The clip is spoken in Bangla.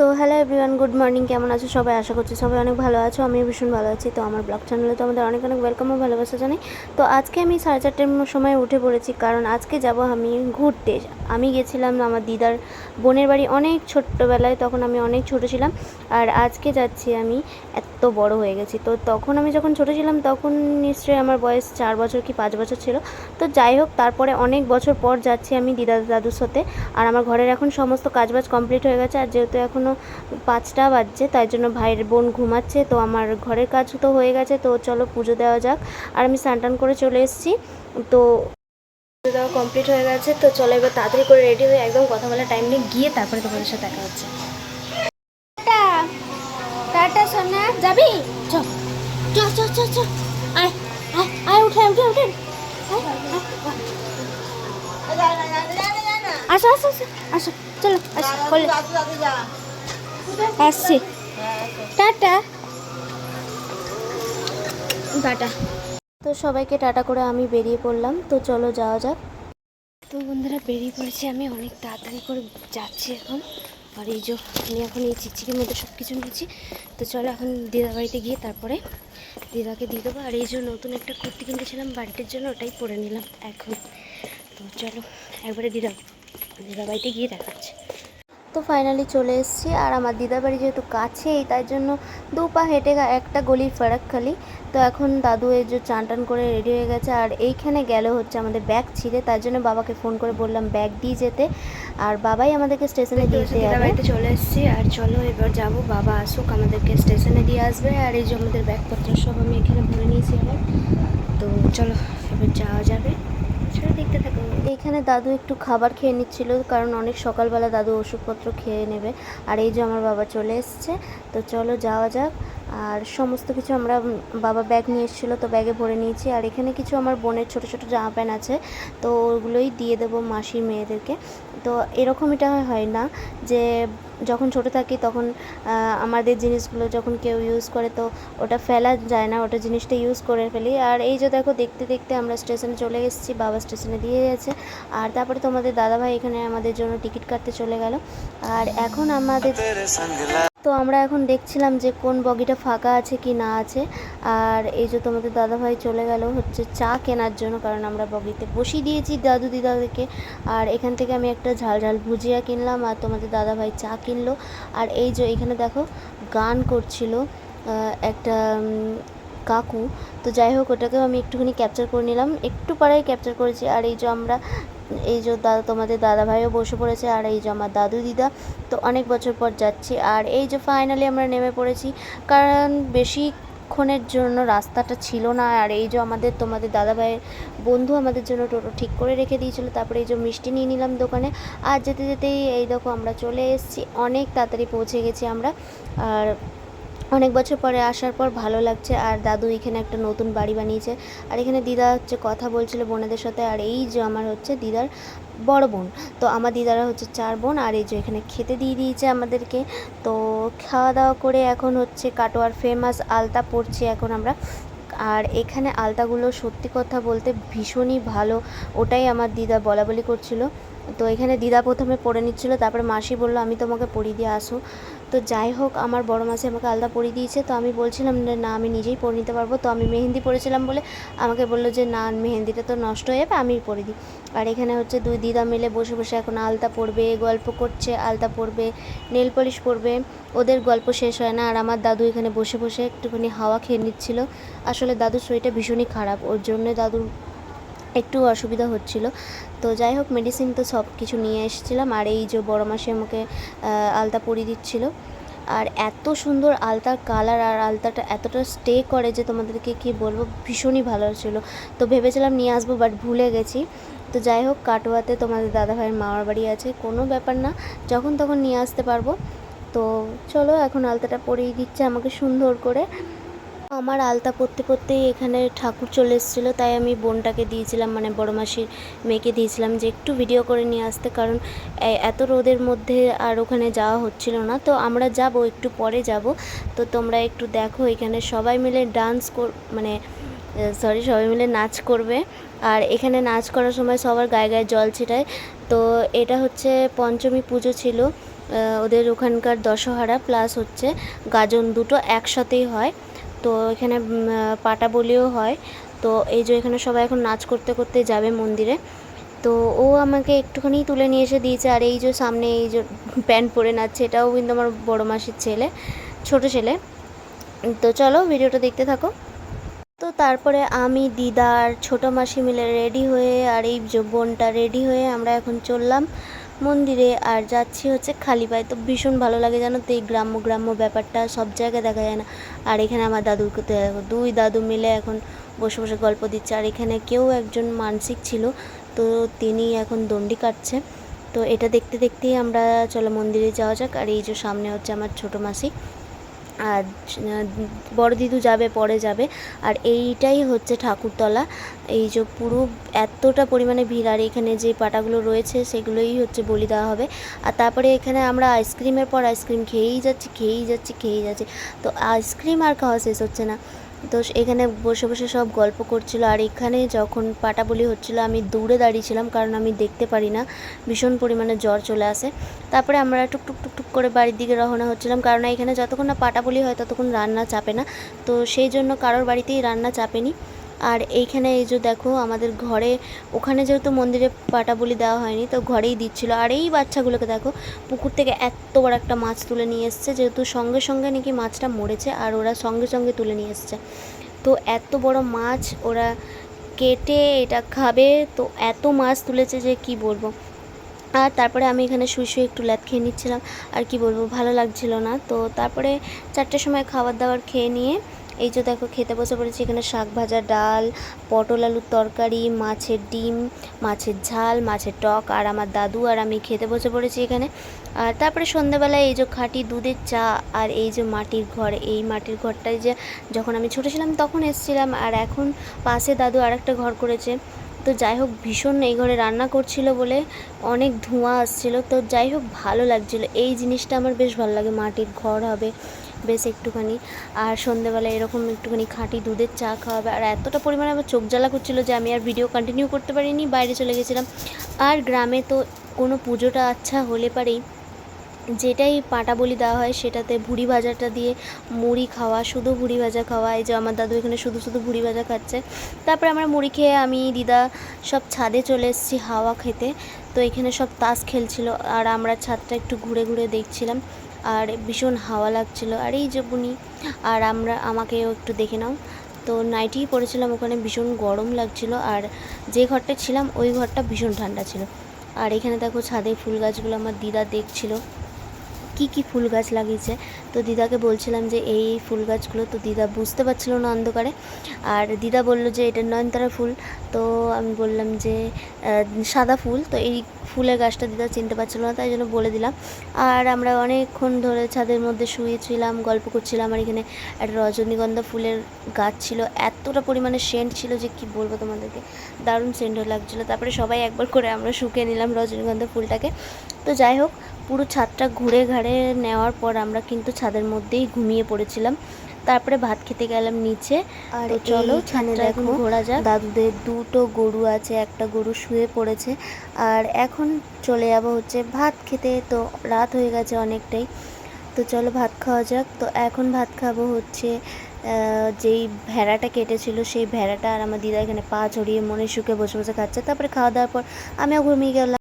So hello everyone good morning কেমন আছো সবাই? আশা করছি সবাই অনেক ভালো আছো আমি ভীষণ ভালো আছি। তো আমার ব্লগ চ্যানেলে তো আমাদের অনেক অনেক ওয়েলকাম ও ভালোবাসা জানাই। তো আজকে আমি সাড়ে চারটের সময় উঠে পড়েছি, কারণ আজকে যাব আমি ঘুরতে। আমি গেছিলাম আমার দিদার বোনের বাড়ি অনেক ছোট্টবেলায়, তখন আমি অনেক ছোটো ছিলাম। আর আজকে যাচ্ছি আমি এত বড় হয়ে গেছি। তো তখন আমি যখন ছোটো ছিলাম, তখন নিশ্চয়ই আমার বয়স চার বছর কি পাঁচ বছর ছিল। তো যাই হোক, তারপরে অনেক বছর পর যাচ্ছি আমি দিদা দাদুর সাথে। আর আমার ঘরের এখন সমস্ত কাজবাজ কমপ্লিট হয়ে গেছে। আর যেহেতু এখনও পাঁচটা বাজছে তাই জন্য ভাইয়ের বোন ঘুমাচ্ছে তো আমার ঘরের কাজ তো হয়ে গেছে তো চলো পুজো দেওয়া যাক। আর আমি স্নান টান করে চলে এসেছি তো পুজো দেওয়া কমপ্লিট হয়ে গেছে তো চলো এবার তাড়াতাড়ি করে রেডি হয়ে একদম কথা বলার টাইম নিয়ে গিয়ে তারপরে তোমাদের সাথে দেখা হচ্ছে। টাটা সোনা যাবি? চ চ চ চ চ আয় আয় আয় উঠে উঠে উঠে। আয়, আয়, আয়। আসো আসো আসো আসো চলো আসো আসছি। টাটা। টাটা। তো সবাইকে টাটা করে আমি বেরিয়ে পড়লাম। তো চলো যাওয়া যাক। তো বন্ধুরা, বেরিয়ে পড়েছি আমি। অনেক তাড়াতাড়ি করে যাচ্ছি এখন। আর এই যে আমি এখন এই চিচিকের মধ্যে সব কিছু নিয়েছি। তো চলো এখন দিদা বাড়িতে গিয়ে তারপরে দিদাকে দিয়ে দেবো। আর এই যে নতুন একটা কুর্তি কিনেছিলাম বাড়িটির জন্য, ওটাই পরে নিলাম এখন। তো চলো, একবারে দিদা দিদা বাড়িতে গিয়ে দেখাচ্ছি। তো ফাইনালি চলে এসেছি। আর আমার দিদার বাড়ি যেহেতু কাছেই তাই জন্য দু পা হেঁটে একটা গলির ফারাক খালি। তো এখন দাদু এই যে চান টান করে রেডি হয়ে গেছে। আর এইখানে গেল হচ্ছে আমাদের ব্যাগ ছিঁড়ে। তার জন্য বাবাকে ফোন করে বললাম ব্যাগ দিয়ে যেতে। আর বাবাই আমাদেরকে স্টেশনে দিয়ে দিদা যাবে বাড়িতে চলে এসেছি। আর চলো এবার যাব। বাবা আসুক আমাদেরকে স্টেশনে দিয়ে আসবে। আর এই যে আমাদের ব্যাগপত্র সব আমি এখানে ভরে নিয়েছি আবার তো চলো এবার যাওয়া যাবে। দেখতে থাকো এইখানে দাদু একটু খাবার খেয়ে নিচ্ছিল, কারণ অনেক সকালবেলা দাদু ওষুধপত্র খেয়ে নেবে। আর এই যে আমার বাবা চলে এসছে, তো চলো যাওয়া যাক। আর সমস্ত কিছু আমরা বাবা ব্যাগ নিয়ে এসেছিল, তো ব্যাগে ভরে নিয়েছি। আর এখানে কিছু আমার বোনের ছোট ছোট জামা প্যান্ট আছে, তো ওগুলোই দিয়ে দেবো মাসির মেয়েদেরকে। তো এরকম এটা হয় না যে যখন ছোট থাকি তখন আমাদের জিনিসগুলো যখন কেউ ইউজ করে, তো ওটা ফেলা যায় না, ওটা জিনিসটা ইউজ করে ফেলি। আর এই যে দেখো, দেখতে দেখতে আমরা স্টেশনে চলে এসেছি, বাবা স্টেশনে দিয়ে গেছে। আর তারপরে তোমাদের দাদাভাই এখানে আমাদের জন্য টিকিট কাটতে চলে গেল। আর এখন আমাদের তো আমরা এখন দেখছিলাম যে কোন বগিটা ফাঁকা আছে কি না আছে। আর এই যে তোমাদের দাদাভাই চলে গেল হচ্ছে চা কেনার জন্য, কারণ আমরা বগিতে বসিয়ে দিয়েছি দাদু দিদাদেরকে। আর এখান থেকে আমি একটা ঝাল ঝাল ভুজিয়া কিনলাম আর তোমাদের দাদাভাই চা কিনলো। আর এই যে এখানে দেখো গান করছিল একটা কাকু। তো যাই হোক, ওটাকেও আমি একটুখানি ক্যাপচার করে নিলাম। একটু পাড়ায় ক্যাপচার করেছি। আর এই যে আমরা এই যে দাদা তোমাদের দাদা ভাইও বসে পড়েছে আর এই যে আমার দাদু দিদা। তো অনেক বছর পর যাচ্ছি। আর এই যে ফাইনালি আমরা নেমে পড়েছি, কারণ বেশিক্ষণের জন্য রাস্তাটা ছিল না। আর এই যে আমাদের, তোমাদের দাদা ভাইয়ের বন্ধু আমাদের জন্য টোটো ঠিক করে রেখে দিয়েছিল। তারপরে এই যে মিষ্টি নিয়ে নিলাম দোকানে। আর যেতে যেতেই এই দেখো আমরা চলে এসেছি। অনেক তাড়াতাড়ি পৌঁছে গেছি আমরা। আর অনেক বছর পরে আসার পর ভালো লাগছে, আর দাদু এখানে একটা নতুন বাড়ি বানিয়েছে। আর এখানে দিদা হচ্ছে কথা বলছিল বোনেদের সাথে, আর এই যে আমার হচ্ছে দিদার বড় বোন। তো আমার দিদারা হচ্ছে চার বোন, আর এই যে এখানে খেতে দিয়ে দিয়েছে আমাদেরকে। তো খাওয়া দাওয়া করে এখন হচ্ছে কাটোয়ার ফেমাস আলতা পড়ছি এখন আমরা। আর এখানে আলতাগুলো সত্যি কথা বলতে ভীষণই ভালো। ওটাই আমার দিদা বলা বলি করছিল। তো এখানে দিদা প্রথমে পরে নিচ্ছিল, তারপরে মাসি বলল, আমি তোমাকে পরিয়ে দিয়ে আসো। তো যাই হোক, আমার বড় মাসি আমাকে আলাদা পরিয়ে দিয়েছে। তো আমি বলছিলাম না, আমি নিজেই পরে নিতে পারব। তো আমি মেহেন্দি পরেছিলাম বলে আমাকে বলল যে, না, মেহেন্দিটা তো নষ্ট হয়ে যাবে আমি পরে দিই। আর এখানে হচ্ছে দুই দিদা মিলে বসে বসে এখন আলতা পড়বে গল্প করছে, আলতা পড়বে নেল পলিশ পরবে। ওদের গল্প শেষ হয় না আর আমার দাদু এখানে বসে বসে একটুখানি হাওয়া খেয়ে নিচ্ছিল। আসলে দাদুর শরীরটা ভীষণই খারাপ, ওর জন্য দাদুর একটু অসুবিধা হচ্ছিল। তো যাই হোক মেডিসিন তো সব কিছু নিয়ে এসেছিলাম আর এই যে বড় মাসে আমাকে আলতা পরিয়ে দিচ্ছিল। আর এত সুন্দর আলতার কালার আর আলতাটা এতটা স্টে করে যে তোমাদেরকে কি বলব, ভীষণই ভালো ছিল। তো ভেবেছিলাম নিয়ে আসব বাট ভুলে গেছি। তো যাই হোক, কাটোয়াতে তোমাদের দাদাভাইয়ের মামার বাড়ি আছে। কোনো ব্যাপার না, যখন তখন নিয়ে আসতে পারব। তো চলো, এখন আলতাটা পরিয়ে দিচ্ছে আমাকে সুন্দর করে। আমার আলতা পরতে পরতেই এখানে ঠাকুর চলে এসেছিল, তাই আমি বোনটাকে দিয়েছিলাম মানে বড় মাসির মেয়েকে দিয়েছিলাম যে একটু ভিডিও করে নিয়ে আসতে, কারণ এত রোদের মধ্যে আর ওখানে যাওয়া হচ্ছিল না। তো আমরা যাব, একটু পরে যাব। তো তোমরা একটু দেখো, এখানে সবাই মিলে ডান্স কর মানে সরি সবাই মিলে নাচ করবে। আর এখানে নাচ করার সময় সবার গায়ে গায়ে জল ছিটায়। তো এটা হচ্ছে পঞ্চমী পুজো ছিল ওদের ওখানকার দশহারা প্লাস হচ্ছে গাজন দুটো একসাথেই হয়। তো এখানে পাটা বলিও হয়। তো এই যে এখানে সবাই এখন নাচ করতে করতে যাবে মন্দিরে। তো ও আমাকে একটুখানি তুলে নিয়ে এসে দিয়েছে, আর এই যে সামনে এই যে প্যান্ট পরে নাচছে, এটাও কিন্তু আমার বড় মাসির ছেলে, ছোট ছেলে। তো চলো, ভিডিওটা দেখতে থাকো। তো তারপরে আমি, দিদা আর ছোটো মাসি মিলে রেডি হয়ে আর এই বোনটা রেডি হয়ে আমরা এখন চললাম মন্দিরে আর যাচ্ছি হচ্ছে খালি পায়ে তো ভীষণ ভালো লাগে জানো তো এই গ্রাম্য গ্রাম্য ব্যাপারটা, সব জায়গায় দেখা যায় না। আর এখানে আমার দাদুকে দুই দাদু মিলে এখন বসে বসে গল্প দিচ্ছে। আর এখানে কেউ একজন মানসিক ছিল, তো তিনি এখন দণ্ডি কাটছে। তো এটা দেখতে দেখতেই আমরা চলো মন্দিরে যাওয়া যাক। আর এই যে সামনে হচ্ছে আমার ছোটো মাসি। আর বড় দিদু যাবে, পরে যাবে। আর এইটাই হচ্ছে ঠাকুরতলা। এই যে পুরো এতটা পরিমাণে ভিড়, আর এখানে যে পাটাগুলো রয়েছে, সেগুলোই হচ্ছে বলি দেওয়া হবে। আর তারপরে এখানে আমরা আইসক্রিমের পর আইসক্রিম খেয়েই যাচ্ছি খেয়েই যাচ্ছি খেয়েই যাচ্ছি। তো আইসক্রিম আর খাওয়া শেষ হচ্ছে না। তো এখানে বসে বসে সব গল্প করছিল। আর এখানে যখন পাটাবলি হচ্ছিল, আমি দূরে দাঁড়িয়েছিলাম কারণ আমি দেখতে পারি না। ভীষণ পরিমাণে জ্বর চলে আসে। তারপরে আমরা টুকটুক টুকটুক করে বাড়ির দিকে রওনা হচ্ছিলাম কারণ এখানে যতক্ষণ না পাটাবলি হয়, ততক্ষণ রান্না চাপে না। তো সেই জন্য কারোর বাড়িতেই রান্না চাপেনি। আর এইখানে এই যে দেখো আমাদের ঘরে, ওখানে যেহেতু মন্দিরে পাটা বলি দেওয়া হয়নি, তো ঘরেই দিচ্ছিল। আর এই বাচ্চাগুলোকে দেখো, পুকুর থেকে এত বড় একটা মাছ তুলে নিয়ে এসছে, যেহেতু সঙ্গে সঙ্গে নাকি মাছটা মরেছে আর ওরা সঙ্গে সঙ্গে তুলে নিয়ে এসছে। তো এত বড় মাছ ওরা কেটে এটা খাবে, তো এত মাছ তুলেছে যে কি বলব। আর তারপরে আমি এখানে শুয়ে শুয়ে একটু ল্যাদ খেয়ে নিচ্ছিলাম, আর কি বলব, ভালো লাগছিল না। তো তারপরে চারটের সময় খাবার দাবার খেয়ে নিয়ে এই যে দেখো খেতে বসে পড়েছি এখানে শাক ভাজা, ডাল, পটল আলুর তরকারি, মাছের ডিম, মাছের ঝাল, মাছের টক আর আমার দাদু আর আমি খেতে বসে পড়েছি এখানে। আর তারপরে সন্ধ্যাবেলায় এই যে খাঁটি দুধের চা আর এই যে মাটির ঘর, এই মাটির ঘরটায় যে যখন আমি ছোটো ছিলাম তখন এসেছিলাম আর এখন পাশে দাদু আর একটা ঘর করেছে। তো যাই হোক, ভীষণ এই ঘরে রান্না করছিল বলে অনেক ধোঁয়া আসছিল। তো যাই হোক, ভালো লাগছিল। এই জিনিসটা আমার বেশ ভালো লাগে। মাটির ঘর হবে বেশ একটুখানি। আর সন্ধেবেলা এরকম একটুখানি খাঁটি দুধের চা খাওয়াবে। আর এতটা পরিমাণে আমার চোখ জ্বালা করছিল যে আমি আর ভিডিও কন্টিনিউ করতে পারিনি, বাইরে চলে গেছিলাম। আর গ্রামে তো কোনো পুজোটা আচ্ছা হলে পারেই। যেটাই পাটা বলি দেওয়া হয় সেটাতে ভুড়ি ভাজাটা দিয়ে মুড়ি খাওয়া, শুধু ভুড়ি ভাজা খাওয়া। এই যে আমার দাদু এখানে শুধু শুধু ভুড়ি ভাজা খাচ্ছে। তারপরে আমরা মুড়ি খেয়ে আমি, দিদা সব ছাদে চলে এসেছি হাওয়া খেতে। তো এখানে সব তাস খেলছিল। আর আমরা ছাদটা একটু ঘুরে ঘুরে দেখছিলাম। আর ভীষণ হাওয়া লাগছিল। আর এই যে বুনি, আর আমরা, আমাকেও একটু দেখে নাও। তো নাইটিই পড়েছিলাম, ওখানে ভীষণ গরম লাগছিল। আর যে ঘরটা ছিলাম, ওই ঘরটা ভীষণ ঠান্ডা ছিল। আর এখানে দেখো ছাদে ফুল গাছগুলো আমার দিদা দেখছিল। কি কি ফুল গাছ লাগিয়েছে? তো দিদাকে বলছিলাম যে এই ফুল গাছগুলো তো দিদা বুঝতে পারছিল না অন্ধকারে। আর দিদা বলল যে এটা নয়নতারা ফুল। তো আমি বললাম যে সাদা ফুল। তো এই ফুলের গাছটা দিদা চিনতে পারছিল না, তাই জন্য বলে দিলাম। আর আমরা অনেকক্ষণ ধরে ছাদের মধ্যে শুয়েছিলাম, গল্প করছিলাম, আর এখানে একটা রজনীগন্ধা ফুলের গাছ ছিল। এতটা পরিমাণে সেন্ট ছিল যে কি বলব তোমাদেরকে? দারুণ সেন্ট লাগছিল। তারপরে সবাই একবার করে আমরা শুকিয়ে নিলাম রজনীগন্ধা ফুলটাকে। তো যাই হোক পুরো ছাদটা ঘুরে ঘাড়ে নেওয়ার পর আমরা কিন্তু ছাদের মধ্যেই ঘুমিয়ে পড়েছিলাম। তারপরে ভাত খেতে গেলাম নিচে। আর চলো এখন এখন ঘোরা যাক। দাদুদের দুটো গরু আছে একটা গরু শুয়ে পড়েছে। আর এখন চলে যাব হচ্ছে ভাত খেতে। তো রাত হয়ে গেছে অনেকটাই। তো চলো ভাত খাওয়া যাক। তো এখন ভাত খাব হচ্ছে যেই ভেড়াটা কেটেছিল সেই ভেড়াটা আর আমার দিদা এখানে পা ছড়িয়ে মনে সুখে বসে বসে খাচ্ছে। তারপরে খাওয়া দাওয়ার পর আমিও ঘুমিয়ে গেলাম।